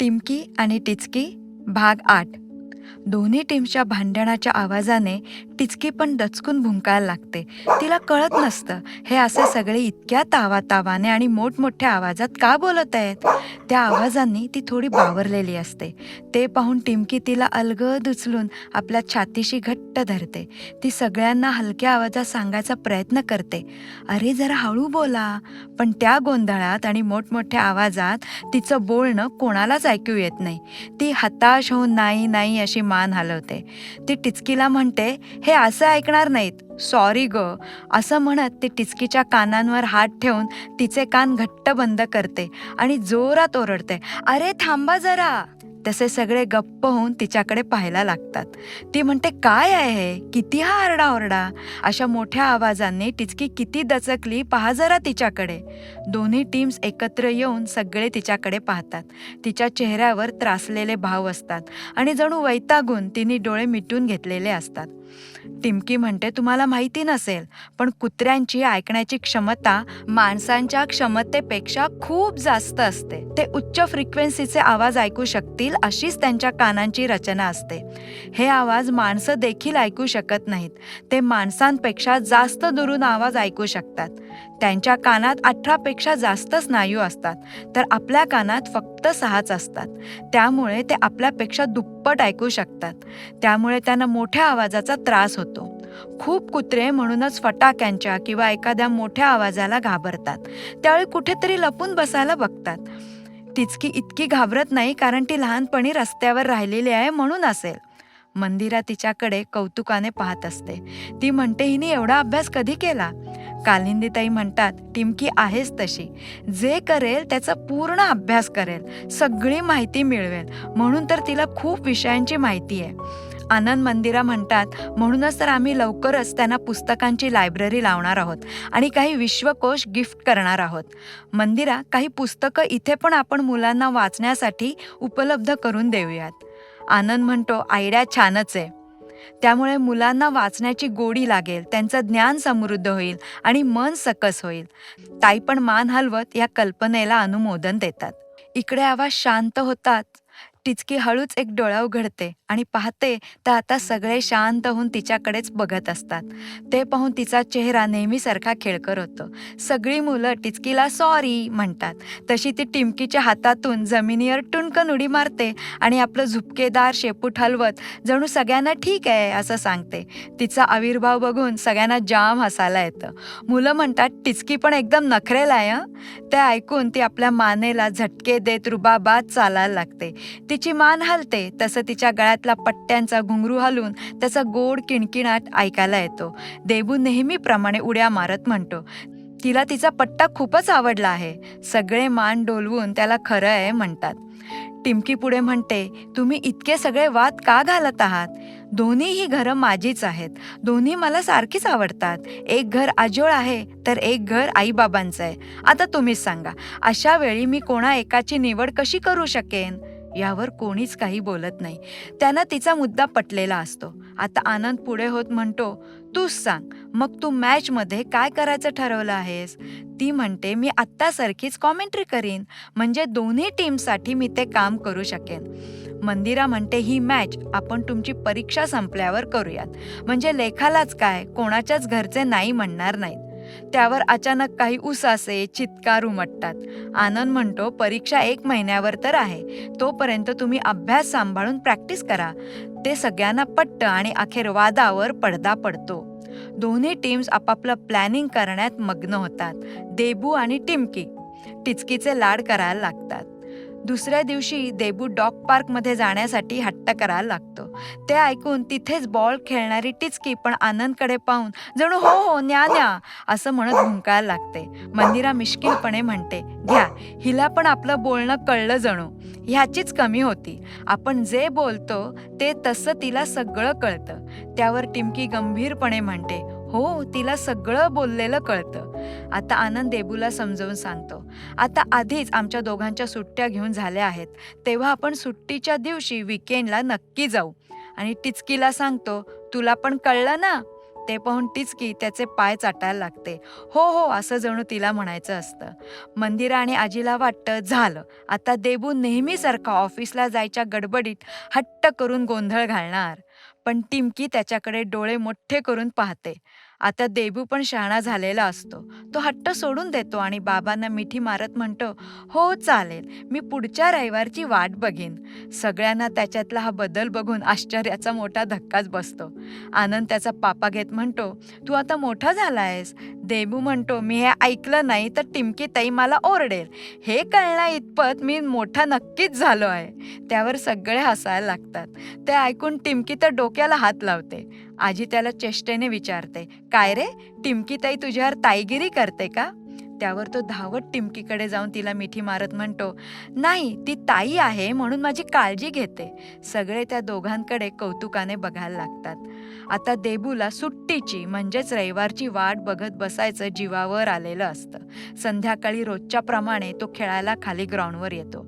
टिमकी आणि टिचकी भाग आठ. दोन्ही टीमच्या भांडणाच्या आवाजाने टिचकी पण दचकून भुंकायला लागते. तिला कळत नसतं हे असे सगळे इतक्या तावातावाने आणि मोठमोठ्या आवाजात का बोलत आहेत? त्या आवाजांनी ती थोडी बावरलेली असते. ते पाहून टिमकी तिला अलगद उचलून आपल्या छातीशी घट्ट धरते. ती सगळ्यांना हलक्या आवाजात सांगायचा प्रयत्न करते. अरे जरा हळू बोला. पण त्या गोंधळात आणि मोठमोठ्या आवाजात तिचं बोलणं कोणालाच ऐकू येत नाही. ती हताश होऊन नाही नाही अशी मान हलवते. ती टिचकीला म्हणते हे असं ऐकणार नाहीत. सॉरी ग. असं म्हणत ती टिचकीच्या कानांवर हात ठेवून तिचे कान घट्ट बंद करते आणि जोरात ओरडते. अरे थांबा जरा. तसे सगळे गप्प होऊन तिच्याकडे पाहायला लागतात. ती म्हणते काय आहे? किती हा आरडाओरडा? अशा मोठ्या आवाजाने टिचकी किती दचकली पहा जरा तिच्याकडे. दोन्ही टीम्स एकत्र येऊन सगळे तिच्याकडे पाहतात. तिच्या चेहऱ्यावर त्रासलेले भाव असतात आणि जणू वैतागून तिने डोळे मिटून घेतलेले असतात. टिमकी म्हणते तुम्हाला माहिती नसेल पण कुत्र्यांची ऐकण्याची क्षमता माणसांच्या क्षमतेपेक्षा खूप जास्त असते. ते उच्च फ्रिक्वेन्सीचे आवाज ऐकू शकतील अशीच त्यांच्या कानांची रचना असते. हे आवाज माणसं देखील ऐकू शकत नाहीत. ते माणसांपेक्षा जास्त दुरून आवाज ऐकू शकतात. त्यांच्या कानात अठरापेक्षा जास्त स्नायू असतात तर आपल्या कानात फक्त सहाच असतात. त्यामुळे ते आपल्यापेक्षा दुप्पट ऐकू शकतात. त्यामुळे त्यांना मोठ्या आवाजाचा त्रास होतो. खूप कुत्रे म्हणूनच फटाक्यांच्या किंवा एखाद्या मोठ्या आवाजाला घाबरतात. त्यावेळी कुठेतरी लपून बसायला बघतात. तिचकी इतकी घाबरत नाही कारण ती लहानपणी रस्त्यावर राहिलेली आहे म्हणून असेल. मंदिरा तिच्याकडे कौतुकाने पाहत असते. ती म्हणते हिने एवढा अभ्यास कधी केला? कालिंदीताई म्हणतात टिमकी आहेच तशी. जे करेल त्याचा पूर्ण अभ्यास करेल. सगळी माहिती मिळवेल. म्हणून तर तिला खूप विषयांची माहिती आहे. आनंद मंदिरा म्हणतात म्हणूनच तर आम्ही लवकरच त्यांना पुस्तकांची लायब्ररी लावणार आहोत आणि काही विश्वकोश गिफ्ट करणार आहोत. मंदिरा काही पुस्तकं इथे पण आपण मुलांना वाचण्यासाठी उपलब्ध करून देऊयात. आनंद म्हणतो आयडिया छानच आहे. त्यामुळे मुलांना वाचण्याची गोडी लागेल त्यांचं ज्ञान समृद्ध होईल आणि मन सकस होईल. ताई पण मान हलवत या कल्पनेला अनुमोदन देतात. इकडे आवाज शांत होतात. टिचकी हळूच एक डोळा उघडते आणि पाहते तर आता सगळे शांत होऊन तिच्याकडेच बघत असतात. ते पाहून तिचा चेहरा नेहमीसारखा खेळकर होतो. सगळी मुलं टिचकीला सॉरी म्हणतात. तशी ती टिमकीच्या हातातून जमिनीवर पटकन उडी मारते आणि आपलं झुपकेदार शेपूट हलवत जणू सगळ्यांना ठीक आहे असं सांगते. तिचा आविर्भाव बघून सगळ्यांना जाम हसायला येतं. मुलं म्हणतात टिचकी पण एकदम नखरेला आहे ते ऐकून ती आपल्या मानेला झटके देत रुबाबात चालायला लागते. तिची मान हलते तसं तिच्या गळ्यातला पट्ट्यांचा घुंगरू हलून त्याचा गोड किणकिणाट ऐकायला येतो. देबू नेहमीप्रमाणे उड्या मारत म्हणतो तिला तिचा पट्टा खूपच आवडला आहे. सगळे मान डोलवून त्याला खरं आहे म्हणतात. टिमकी पुढे म्हणते तुम्ही इतके सगळे वाद का घालत आहात? दोन्ही ही घरं माझीच आहेत. दोन्ही मला सारखीच आवडतात. एक घर आजोळ आहे तर एक घर आईबाबांचं आहे. आता तुम्हीच सांगा अशा वेळी मी कोणा एकाची निवड कशी करू शकेन? यावर कोणीच काही बोलत नाही. त्यानं तिचा मुद्दा पटलेला असतो. आता आनंद पुढे होत म्हणतो तूच सांग मग तू मॅचमध्ये काय करायचं ठरवलं आहेस? ती म्हणते मी आत्तासारखीच कॉमेंट्री करीन. म्हणजे दोन्ही टीमसाठी मी ते काम करू शकेन. मंदिरा म्हणते ही मॅच आपण तुमची परीक्षा संपल्यावर करूयात. म्हणजे लेखालाच काय? कोणाच्याच घरचे नाही म्हणणार नाहीत. त्यावर अचानक काही उसासे चित्कार उमटतात. आनंद म्हणतो परीक्षा एक महिन्यावर तर आहे. तोपर्यंत तुम्ही अभ्यास सांभाळून प्रॅक्टिस करा. ते सगळ्यांना पटतं आणि अखेर वादावर पडदा पडतो. दोन्ही टीम्स आपापलं प्लॅनिंग करण्यात मग्न होतात. देबू आणि टिमकी टिचकीचे लाड करायला लागतात. दुसऱ्या दिवशी देबू डॉग पार्कमध्ये जाण्यासाठी हट्ट करायला लागतो. ते ऐकून तिथेच बॉल खेळणारी टिचकी पण आनंदकडे पाहून जणू हो हो न्या न्या असं म्हणत भुंकायला लागते. मंदिरा मिश्किलपणे म्हणते घ्या हिला पण आपलं बोलणं कळलं जणू. ह्याचीच कमी होती. आपण जे बोलतो ते तसं तिला सगळं कळतं. त्यावर टिमकी गंभीरपणे म्हणते हो तिला सगळं बोललेलं कळतं. आता आनंद देबूला समजावून सांगतो आता आधीच आमच्या दोघांच्या सुट्ट्या घेऊन झाल्या आहेत. तेव्हा आपण सुट्टीच्या दिवशी विकेंडला नक्की जाऊ. आणि टिचकीला सांगतो तुला पण कळलं ना? ते पाहून टिचकी त्याचे पाय चाटायला लागते. हो हो असं जणू तिला म्हणायचं असतं. मंदिरा आणि आजीला वाटतं झालं. आता देबू नेहमीसारखा ऑफिसला जायच्या गडबडीत हट्ट करून गोंधळ घालणार. पण टिमकी त्याच्याकडे डोळे मोठे करून पाहते. आता देबू पण शहाणा झालेला असतो. तो हट्ट सोडून देतो आणि बाबांना मिठी मारत म्हणतो हो चालेल. मी पुढच्या रविवारची वाट बघीन. सगळ्यांना त्याच्यातला हा बदल बघून आश्चर्याचा मोठा धक्काच बसतो. आनंद त्याचा पापा घेत म्हणतो तू आता मोठा झाला आहेस देबू म्हणतो मी हे ऐकलं नाही तर टिमकी ताई मला ओरडेल. हे कळण्या इतपत मी मोठा नक्कीच झालो आहे. त्यावर सगळे हसायला लागतात. ते ऐकून टिमकी तर डोक्याला हात लावते. आजी त्याला चेष्टेने विचारते काय रे? टिमकी ताई तुझ्यावर ताईगिरी करते का? त्यावर तो धावत टिमकीकडे जाऊन तिला मिठी मारत म्हणतो नाही ती ताई आहे म्हणून माझी काळजी घेते. सगळे त्या दोघांकडे कौतुकाने बघायला लागतात. आता देबूला सुट्टीची म्हणजेच रविवारची वाट बघत बसायचं जीवावर आलेलं असतं. संध्याकाळी रोजच्या प्रमाणे तो खेळायला खाली ग्राउंडवर येतो.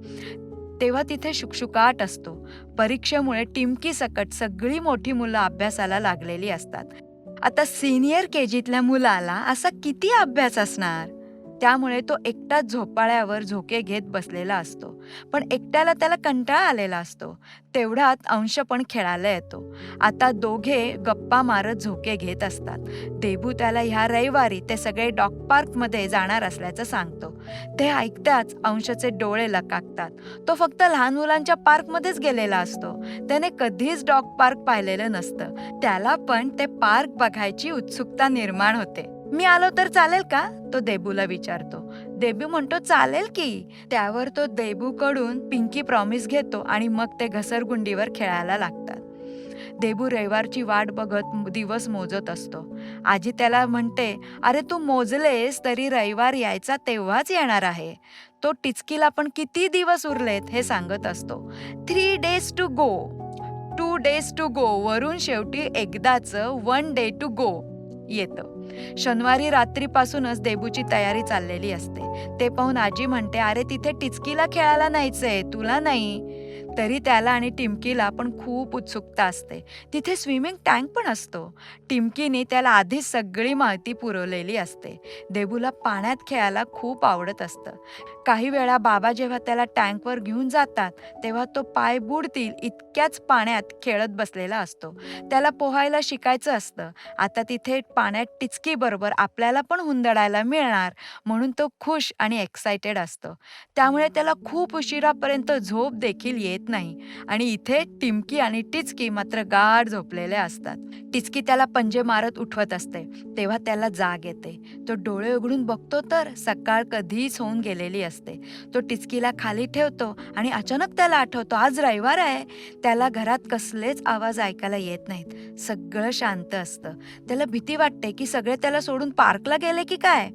तेव्हा तिथे शुकशुकाट असतो. परीक्षेमुळे टिमकी सकट सगळी मोठी मुलं अभ्यासाला लागलेली असतात. आता सिनियर के जीतल्या मुलाला असा किती अभ्यास असणार? त्यामुळे तो एकटाच झोपाळ्यावर झोके घेत बसलेला असतो. पण एकट्याला त्याला कंटाळा आलेला असतो. तेवढ्यात अंश पण खेळायला येतो. आता दोघे गप्पा मारत झोके घेत असतात. देबू त्याला ह्या रविवारी ते सगळे डॉग पार्कमध्ये जाणार असल्याचं सांगतो. ते ऐकताच अंशचे डोळे लकाकतात. तो फक्त लहान मुलांच्या पार्कमध्येच गेलेला असतो. त्याने कधीच डॉग पार्क पाहिलेलं नसतं. त्याला पण ते पार्क बघायची उत्सुकता निर्माण होते. मी आलो तर चालेल का? तो देबूला विचारतो. देबू म्हणतो चालेल की. त्यावर तो देबूकडून पिंकी प्रॉमिस घेतो आणि मग ते घसरगुंडीवर खेळायला लागतात. देबू रविवारची वाट बघत दिवस मोजत असतो. आजी त्याला म्हणते अरे तू मोजलेस तरी रविवार यायचा तेव्हाच येणार आहे. तो टिचकीला पण किती दिवस उरलेत हे सांगत असतो. Three days to go two days to go वरून शेवटी एकदाचं वन डे टू गो येतं. शनिवारी रात्रीपासूनच देबूची तयारी चाललेली असते. ते पाहून आजी म्हणते अरे तिथे टिचकीला खेळायला नाहीचंय तुला नाही. तरी त्याला आणि टिमकीला पण खूप उत्सुकता असते. तिथे स्विमिंग टँक पण असतो. टिमकीने त्याला आधीच सगळी माहिती पुरवलेली असते. देबूला पाण्यात खेळायला खूप आवडत असतं. काही वेळा बाबा जेव्हा त्याला टँकवर घेऊन जातात तेव्हा तो पाय बुडतील इतक्याच पाण्यात खेळत बसलेला असतो. त्याला पोहायला शिकायचं असतं. आता तिथे पाण्यात टिचकीबरोबर आपल्याला पण हुंदडायला मिळणार म्हणून तो खुश आणि एक्सायटेड असतो. त्यामुळे त्याला खूप उशिरापर्यंत झोप देखील येत नाही. आणि इथे टिमकी आणि टिचकी मात्र गाढ झोपलेले असतात. टिचकी त्याला पंजे मारत उठवत असते. तेव्हा त्याला जाग येते. तो डोळे उघडून बघतो तर सकाळ कधीच होऊन गेलेली असते. तो टिचकीला खाली ठेवतो आणि अचानक त्याला आठवतो आज रविवार आहे. त्याला घरात कसलेच आवाज ऐकायला येत नाहीत. सगळं शांत असतं. त्याला भीती वाटते की सगळे त्याला सोडून पार्कला गेले की काय?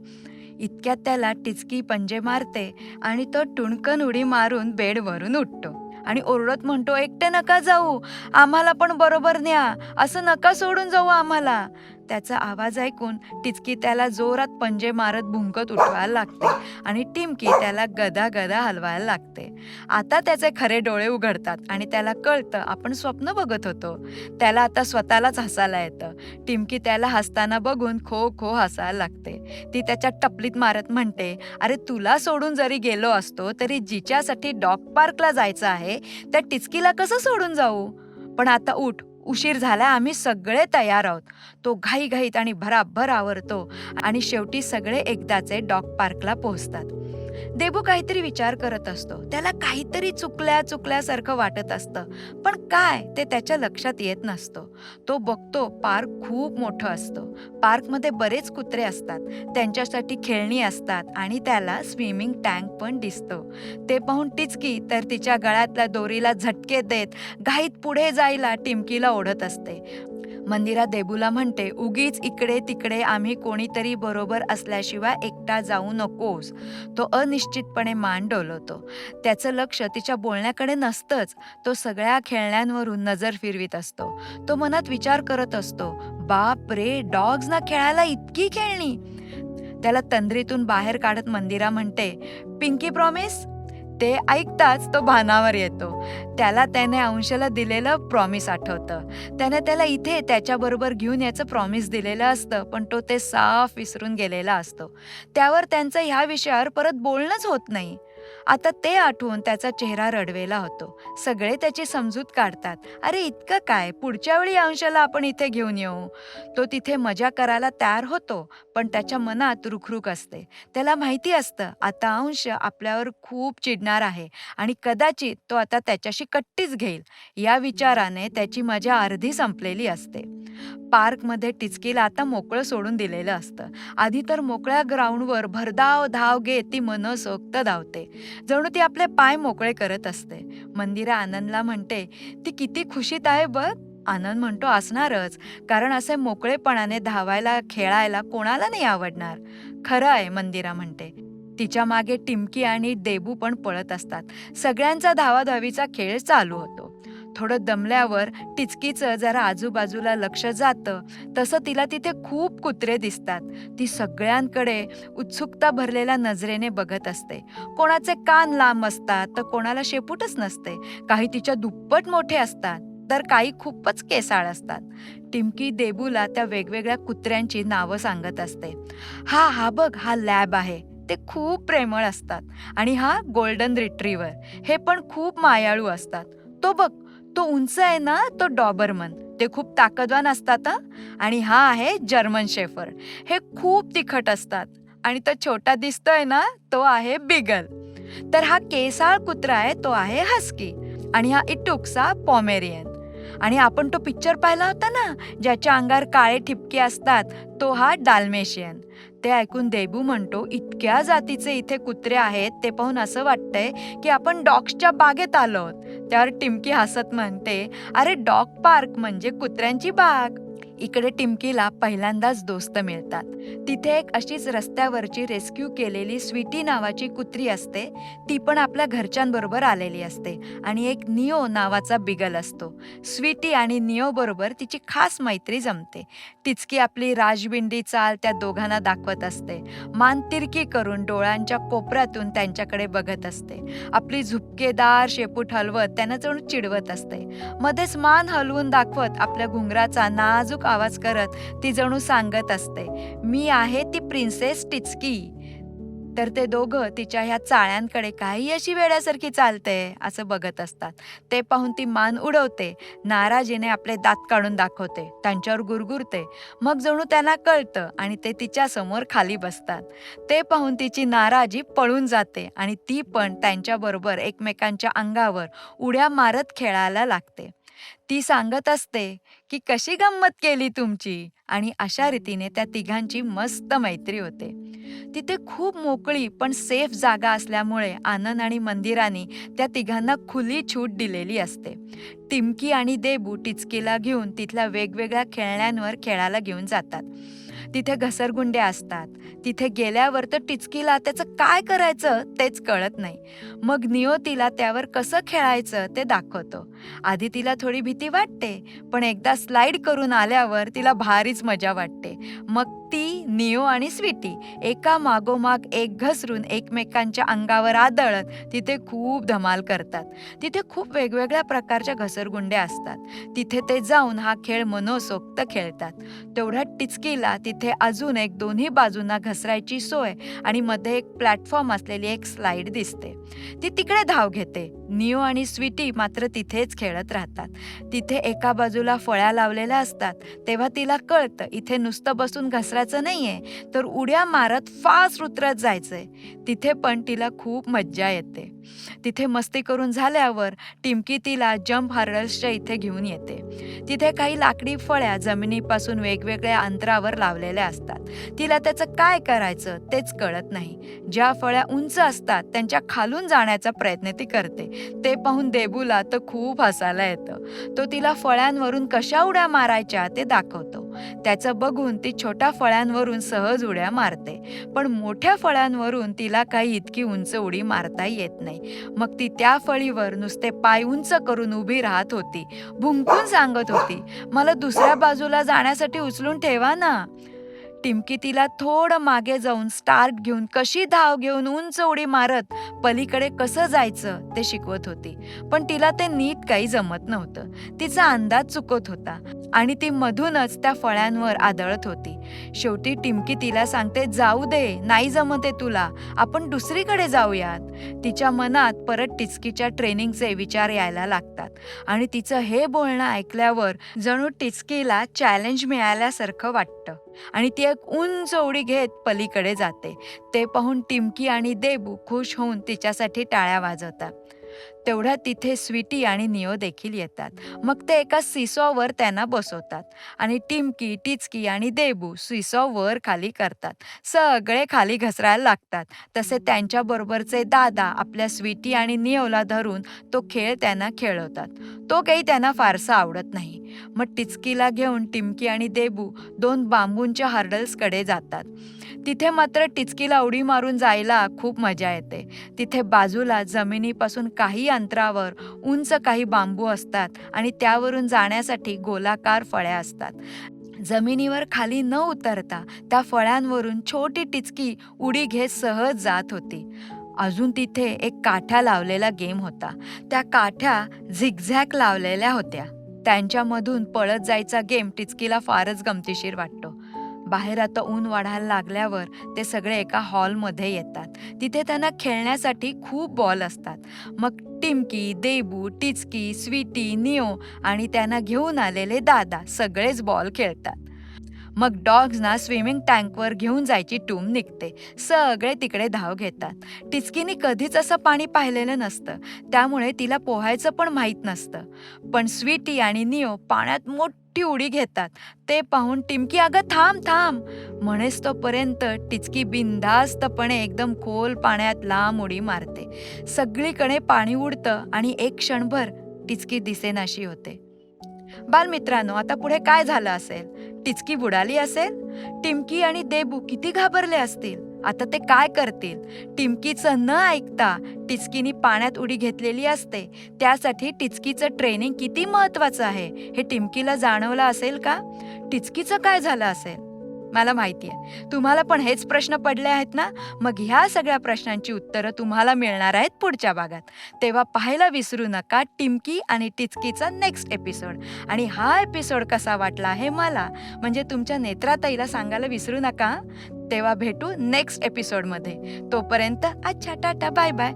इतक्यात त्याला टिचकी पंजे मारते आणि तो टुणकन उडी मारून बेडवरून उठतो. आणि ओरडत म्हणतो एकटे नका जाऊ. आम्हाला पण बरोबर न्या. असं नका सोडून जाऊ आम्हाला. त्याचा आवाज ऐकून टिचकी त्याला जोरात पंजे मारत भुंकत उठवायला लागते आणि टिमकी त्याला गदा गदा हलवायला लागते. आता त्याचे खरे डोळे उघडतात आणि त्याला कळतं आपण स्वप्न बघत होतो. त्याला आता स्वतःलाच हसायला येतं. टिमकी त्याला हसताना बघून खो खो हसायला लागते. ती त्याच्या टपलीत मारत म्हणते अरे तुला सोडून जरी गेलो असतो तरी जिच्यासाठी डॉग पार्कला जायचं आहे त्या टिचकीला कसं सोडून जाऊ? पण आता उठ उशीर झाला आम्ही सगळे तयार आहोत. तो घाईघाईत आणि भराभर आवरतो आणि शेवटी सगळे एकदाचे डॉग पार्कला पोहोचतात. देबू काहीतरी विचार करत असतो. त्याला काहीतरी चुकल्या चुकल्यासारखं वाटत असतं. पण काय ते त्याच्या लक्षात येत नसतो. तो बघतो पार्क खूप मोठं असतं. पार्कमध्ये बरेच कुत्रे असतात. त्यांच्यासाठी खेळणी असतात आणि त्याला स्विमिंग टँक पण दिसतो. ते पाहून टिचकी तर तिच्या गळ्यातल्या दोरीला झटके देत घाईत पुढे जायला टिमकीला ओढत असते. मंदिरात देबूला म्हणते उगीच इकडे तिकडे आम्ही कोणीतरी बरोबर असल्याशिवाय एकटा जाऊ नकोस. तो अनिश्चितपणे मान डोलवतो. त्याचं लक्ष तिच्या बोलण्याकडे नसतंच तो सगळ्या खेळण्यांवरून नजर फिरवीत असतो. तो मनात विचार करत असतो बाप रे डॉग्सना खेळायला इतकी खेळणी. त्याला तंद्रीतून बाहेर काढत मंदिरा म्हणते पिंकी प्रॉमिस ते ऐकताच तो भानावर येतो. त्याला त्याने अंशला दिलेलं प्रॉमिस आठवतं. त्याने त्याला इथे त्याच्याबरोबर घेऊन याचं प्रॉमिस दिलेलं असतं पण तो ते साफ विसरून गेलेला असतो. त्यावर त्यांचं ह्या विषयावर परत बोलणंच होत नाही. आता ते आठवून त्याचा चेहरा रडवेला होतो. सगळे त्याची समजूत काढतात. अरे इतकं काय? पुढच्या वेळी अंशाला आपण इथे घेऊन येऊ. तो तिथे मजा करायला तयार होतो पण त्याच्या मनात रुखरुख असते. त्याला माहिती असतं आता अंश आपल्यावर खूप चिडणार आहे आणि कदाचित तो आता त्याच्याशी कट्टीच घेईल. या विचाराने त्याची मजा अर्धी संपलेली असते. पार्कमध्ये टिचकीला आता मोकळं सोडून दिलेलं असतं. आधी तर मोकळ्या ग्राउंडवर भरधाव धाव घेत ती मनसोक्त धावते. जणू ती आपले पाय मोकळे करत असते. मंदिरा आनंदला म्हणते ती किती खुशीत आहे बघ. आनंद म्हणतो असणारच. कारण असे मोकळेपणाने धावायला खेळायला कोणाला नाही आवडणार. खरं आहे मंदिरा म्हणते. तिच्यामागे टिमकी आणि देबू पण पळत असतात. सगळ्यांचा धावाधावीचा खेळ चालू होतो. थोडं दमल्यावर टिचकीचं जरा आजूबाजूला लक्ष जातं. तसं तिला तिथे खूप कुत्रे दिसतात. ती सगळ्यांकडे उत्सुकता भरलेल्या नजरेने बघत असते. कोणाचे कान लांब असतात तर कोणाला शेपूटच नसते. काही तिच्या दुप्पट मोठे असतात तर काही खूपच केसाळ असतात. टिमकी देबूला त्या वेगवेगळ्या कुत्र्यांची नावं सांगत असते. हा हा बघ हा लॅब आहे. ते खूप प्रेमळ असतात. आणि हा गोल्डन रिट्रीवर हे पण खूप मायाळू असतात. तो बघ तो उंच आहे ना तो डॉबरमन. ते खूप ताकदवान असतात आणि हा आहे जर्मन शेफर. हे खूप तिखट असतात. आणि तो छोटा दिसतोय ना तो आहे बिगल. तर हा केसाळ कुत्रा आहे तो आहे हस्की. आणि हा इटुकसा पॉमेरियन. आणि आपण तो पिक्चर पाहिला होता ना ज्याच्या अंगावर काळे ठिपके असतात तो हा डाल्मेशियन. ते ऐकून देबू म्हणतो इतक्या जातीचे इथे कुत्रे आहेत ते पाहून असं वाटतंय की आपण डॉग्सच्या बागेत आलो आहोत. त्यावर टिमकी हसत म्हणते अरे डॉग पार्क म्हणजे कुत्र्यांची बाग. इकडे टिमकीला पहिल्यांदाच दोस्त मिळतात. तिथे एक अशीच रस्त्यावरची रेस्क्यू केलेली स्वीटी नावाची कुत्री असते ती पण आपल्या घरच्यांबरोबर आलेली असते आणि एक नियो नावाचा बिगल असतो. स्वीटी आणि नियोबरोबर तिची खास मैत्री जमते. तिचकी आपली राजबिंडी चाल त्या दोघांना दाखवत असते. मान तिरकी करून डोळ्यांच्या कोपऱ्यातून त्यांच्याकडे बघत असते. आपली झुपकेदार शेपूट हलवत त्यांना जणू चिडवत असते. मध्येच मान हलवून दाखवत आपल्या घुंगराचा नाजूक आवाज करत ती जणू सांगत असते मी आहे ती प्रिन्सेस टिचकी. तर ते दोघं तिच्या ह्या चाळ्यांकडे काही अशी वेड्यासारखी चालते असं बघत असतात. ते पाहून ती मान उडवते नाराजीने आपले दात काढून दाखवते त्यांच्यावर गुरगुरते. मग जणू त्यांना कळतं आणि ते तिच्या समोर खाली बसतात. ते पाहून तिची नाराजी पळून जाते आणि ती पण त्यांच्याबरोबर एकमेकांच्या अंगावर उड्या मारत खेळायला लागते. ती सांगत असते की कशी गंमत केली तुमची? आणि अशा रीतीने त्या तिघांची मस्त मैत्री होते. तिथे खूप मोकळी पण सेफ जागा असल्यामुळे आनंद आणि मंदिरानी त्या तिघांना खुली छूट दिलेली असते. टिमकी आणि देबू टिचकीला घेऊन तिथल्या वेगवेगळ्या खेळण्यांवर खेळायला घेऊन जातात. तिथे घसरगुंड्या असतात. तिथे गेल्यावर तर टिचकीला त्याचं काय करायचं तेच कळत नाही. मग निओ तिला त्यावर कसं खेळायचं ते दाखवतो. आधी तिला थोडी भीती वाटते पण एकदा स्लाइड करून आल्यावर तिला भारीच मजा वाटते. मग ती निओ आणि स्वीटी एका मागोमाग एक घसरून एकमेकांच्या अंगावर आदळत तिथे खूप धमाल करतात. तिथे खूप वेगवेगळ्या प्रकारच्या घसरगुंड्या असतात. तिथे ते जाऊन हा खेळ मनोसोक्त खेळतात. तेवढ्या टिचकीला तिथे अजून एक दोन्ही बाजूंना घसरायची सोय आणि मध्ये एक प्लॅटफॉर्म असलेली एक स्लाइड दिसते. ती तिकडे धाव घेते. निओ आणि स्वीटी मात्र तिथेच खेळत राहतात. तिथे एका बाजूला फळ्या लावलेल्या असतात. तेव्हा तिला कळतं इथे नुसतं बसून घसरायचं नाहीये तर उड्या मारत फास्ट उतरत जायचंय. तिथे पण तिला खूप मज्जा येते. तिथे मस्ती करून झाल्यावर टिमकी तिला जम्प हर्डल्सच्या इथे घेऊन येते. तिथे काही लाकडी फळ्या जमिनीपासून वेगवेगळ्या अंतरावर लावलेल्या असतात. तिला त्याचं काय करायचं तेच कळत नाही. ज्या फळ्या उंच असतात त्यांच्या खालून जाण्याचा प्रयत्न ती करते. ते पाहून देबूला तर खूप हसायला येतं. तो तिला फळ्यांवरून कशा उड्या मारायच्या ते दाखवतो. त्याचं बघून ती छोट्या फळ्यांवरून सहज उड्या मारते. पण मोठ्या फळ्यांवरून तिला काही इतकी उंच उडी मारता येत नाही. मग ती त्या फळीवर नुसते पाय उंच करून उभी राहत होती. भुंकून सांगत होती मला दुसऱ्या बाजूला जाण्यासाठी उचलून ठेवा ना. टिमकी तिला थोडं मागे जाऊन स्टार्ट घेऊन कशी धाव घेऊन उंच उडी मारत पलीकडे कसं जायचं ते शिकवत होती. पण तिला ते नीट काही जमत नव्हतं. तिचा अंदाज चुकत होता आणि ती मधूनच त्या फळ्यांवर आदळत होती. शेवटी टिमकी तिला सांगते जाऊ दे नाही जमते तुला. आपण दुसरीकडे जाऊयात. तिच्या मनात परत टिचकीच्या ट्रेनिंगचे विचार यायला लागतात आणि तिचं हे बोलणं ऐकल्यावर जणू टिचकीला चॅलेंज मिळाल्यासारखं वाटतं. आणि ती एक उंच उडी घेत पलीकडे जाते. ते पाहून टिमकी आणि देबू खुश होऊन तिच्यासाठी टाळ्या वाजवतात. तेवढ्या तिथे स्वीटी आणि नियो देखील येतात. मग ते एका सिसॉवर त्यांना बसवतात. आणि टिमकी टिचकी आणि देबू सिसॉ वर खाली करतात. सगळे खाली घसरायला लागतात. तसे त्यांच्याबरोबरचे दादा आपल्या स्वीटी आणि नियोला धरून तो खेळ त्यांना खेळवतात. तो काही त्यांना फारसा आवडत नाही. मग टिचकीला घेऊन टिमकी आणि देबू दोन बांबूंच्या हर्डल्सकडे जातात. तिथे मात्र टिचकीला उडी मारून जायला खूप मजा येते. तिथे बाजूला जमिनीपासून काही अंतरावर उंच काही बांबू असतात आणि त्यावरून जाण्यासाठी गोलाकार फळ्या असतात. जमिनीवर खाली न उतरता त्या फळ्यांवरून छोटी टिचकी उडी घेत सहज जात होती. अजून तिथे एक काठ्या लावलेला गेम होता. त्या काठ्या झिगझॅग लावलेल्या होत्या. त्यांच्यामधून पळत जायचा गेम टिचकीला फारच गमतीशीर वाटतो. बाहेर आता ऊन वाढायला लागल्यावर ते सगळे एका हॉलमध्ये येतात. तिथे त्यांना खेळण्यासाठी खूप बॉल असतात. मग टिमकी देबू टिचकी स्वीटी निओ आणि त्यांना घेऊन आलेले दादा सगळेच बॉल खेळतात. मग डॉग्सना स्विमिंग टँकवर घेऊन जायची टूम निघते. सगळे तिकडे धाव घेतात. टिचकीनी कधीच असं पाणी पाहिलेलं नसतं. त्यामुळे तिला पोहायचं पण माहीत नसतं. पण स्वीटी आणि निओ पाण्यात मोठी उडी घेतात. ते पाहून टिमकी अगं थांब थांब. म्हणेच तोपर्यंत टिचकी बिनधास्तपणे एकदम खोल पाण्यात लांब उडी मारते. सगळीकडे पाणी उडतं आणि एक क्षणभर टिचकी दिसेनाशी होते. बालमित्रांनो आता पुढे काय झालं असेल? टिचकी बुडाली असेल? टिमकी आणि देबू किती घाबरले असतील? आता ते काय करतील? टिमकीचं न ऐकता टिचकीनी पाण्यात उडी घेतलेली असते. त्यासाठी टिचकीचं ट्रेनिंग किती महत्वाचं आहे? हे टिमकीला जाणवलं असेल का? टिचकीचं काय झालं असेल? मला माहिती आहे. तुम्हाला पण हेच प्रश्न पडले आहेत ना? मग ह्या सगळ्या प्रश्नांची उत्तरं तुम्हाला मिळणार आहेत पुढच्या भागात. तेव्हा पाहायला विसरू नका टिमकी आणि टिचकीचा नेक्स्ट एपिसोड आणि हा एपिसोड कसा वाटला हे मला म्हणजे तुमच्या नेत्राताईला सांगायला विसरू नका तेव्हा भेटू नेक्स्ट एपिसोडमध्ये तोपर्यंत अच्छा टाटा बाय बाय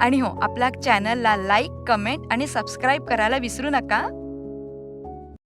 आणि हो आपल्या चॅनलला लाईक कमेंट आणि सबस्क्राईब करायला विसरू नका